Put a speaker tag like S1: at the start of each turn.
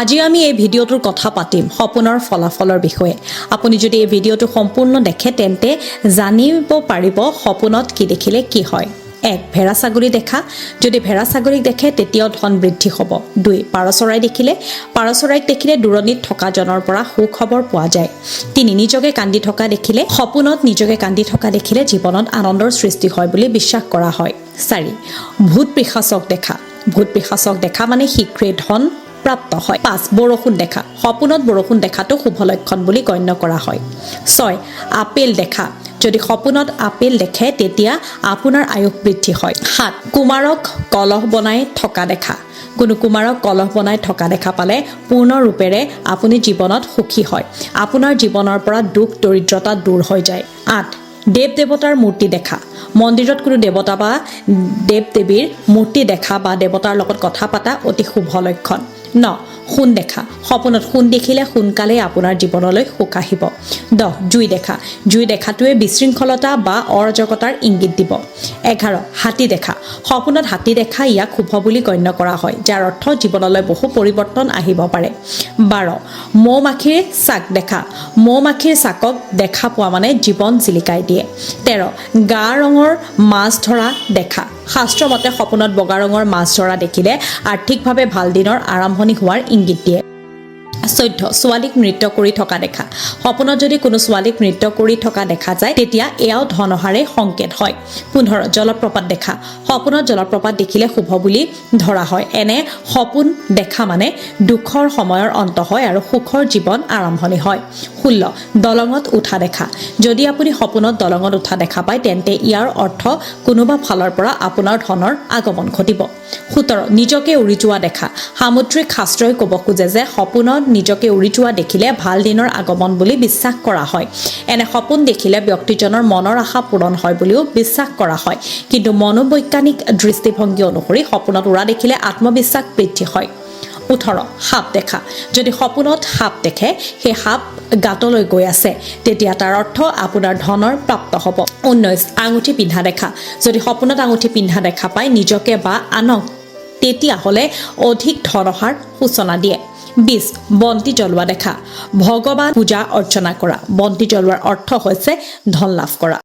S1: আজি আমি এই ভিডিঅ'টোৰ কথা পাতিম, সপোনৰ ফলাফলৰ বিষয়ে। আপুনি যদি এই ভিডিঅ'টো সম্পূৰ্ণ দেখে, তেন্তে জানিব পাৰিব সপোনত কি দেখিলে কি হয়। এক, ভেড়া ছাগলী দেখা। যদি ভেড়া ছাগলীক দেখে, তেতিয়াও ধন বৃদ্ধি হ'ব। দুই, পাৰ চৰাই দেখিলে। পাৰ চৰাইক দেখিলে দূৰণিত থকাজনৰ পৰা সুখবৰ পোৱা যায়। তিনি, নিজকে কান্দি থকা দেখিলে, সপোনত নিজকে কান্দি থকা দেখিলে জীৱনত আনন্দৰ সৃষ্টি হয় বুলি বিশ্বাস কৰা হয়। চাৰি, ভূত পিশাচক দেখা। ভূত পিশাচক দেখা মানে শীঘ্ৰেই ধন প্ৰাপ্ত হয়। পাঁচ বৰষুণ দেখা। সপোনত বৰষুণ দেখাটো শুভ লক্ষণ বুলি গণ্য কৰা হয়। ছয় আপেল দেখা। যদি সপোনত আপেল দেখে তেতিয়া আপোনাৰ আয়ুস বৃদ্ধি হয়। সাত কুমাৰক কলহ বনাই থকা দেখা। কোনো কুমাৰক কলহ বনাই থকা দেখা পালে পূৰ্ণৰূপেৰে আপুনি জীৱনত সুখী হয়। আপোনাৰ জীৱনৰ পৰা দুখ দৰিদ্ৰতা দূৰ হৈ যায়। আঠ দেৱ দেৱতাৰ মূৰ্তি দেখা। মন্দিৰত কোনো দেৱতা বা দেৱ দেৱীৰ মূৰ্তি দেখা বা দেৱতাৰ লগত কথা পতা অতি শুভ লক্ষণ। ন, সোণ দেখা। সপোনত সোণ দেখিলে সোনকালেই আপোনাৰ জীৱনলৈ সুখ আহিব। দহ জুই দেখা। জুই দেখাটোৱে বিশৃংখলতা বা অৰাজকতাৰ ইংগিত দিব। এঘাৰ, হাতী দেখা। সপোনত হাতী দেখা ইয়াক শুভ বুলি গণ্য কৰা হয়, যাৰ অৰ্থ জীৱনলৈ বহু পৰিৱৰ্তন আহিব পাৰে। বাৰ মৌ মাখিৰ চাক দেখা। মৌ মাখিৰ চাকক দেখা পোৱা মানে জীৱন জিলিকাই দিয়ে। তেৰ, গা ৰঙৰ মাছ ধৰা দেখা। শাস্ত্ৰমতে সপোনত বগা ৰঙৰ মাছ ধৰা দেখিলে আৰ্থিকভাৱে ভালো দিনৰ আৰম্ভণি হোৱাৰ ইংগিত দিয়ে। চৈধ্য ছোৱালীক নৃত্য কৰি থকা দেখা। সপোনত যদি কোনো ছোৱালীক নৃত্য কৰি থকা দেখা যায় তেতিয়া এয়াও ধন অহাৰে সংকেত হয়। পোন্ধৰ জলপ্ৰপাত দেখা। সপোনত জলপ্ৰপাত দেখিলে শুভ বুলি ধৰা হয়। এনে সপোন দেখা মানে দুখৰ সময়ৰ অন্ত হয় আৰু সুখৰ জীৱন আৰম্ভণি হয়। ষোল্ল দলঙত উঠা দেখা। যদি আপুনি সপোনত দলঙত উঠা দেখা পায় তেন্তে ইয়াৰ অৰ্থ কোনোবা ফালৰ পৰা আপোনাৰ ধনৰ আগমন ঘটিব। সোতৰ নিজকে উৰি যোৱা দেখা। সামুদ্ৰিক শাস্ত্ৰই ক'ব খোজে যে সপোনত নিজকে উৰি যোৱা দেখিলে ভালো দিনৰ আগমন বুলি বিশ্বাস কৰা হয়। এনে সপোন দেখিলে ব্যক্তিজনৰ মনৰ আশা পূৰণ হয় বুলিও বিশ্বাস কৰা হয়। কিন্তু মনোবৈজ্ঞানিক দৃষ্টিভংগী অনুসৰি সপোনত উৰা দেখিলে আত্মবিশ্বাস বৃদ্ধি হয়। ওঠৰ, সাপ দেখা। যদি সপোনত সাপ দেখে, সেই সাপ গাঁতলৈ গৈ আছে। তেতিয়া তাৰ অৰ্থ আপোনাৰ ধনৰ প্ৰাপ্ত হ'ব। ঊনৈছ আঙুঠি পিন্ধা দেখা। যদি সপোনত আঙুঠি পিন্ধা দেখা পায়, নিজকে বা আনক, তেতিয়াহ'লে অধিক ধন অহাৰ সূচনা দিয়ে। বিছ বন্তি জ্বলোৱা দেখা। ভগৱান পূজা অৰ্চনা কৰা। বন্তি জ্বলোৱাৰ অৰ্থ হৈছে ধন লাভ কৰা।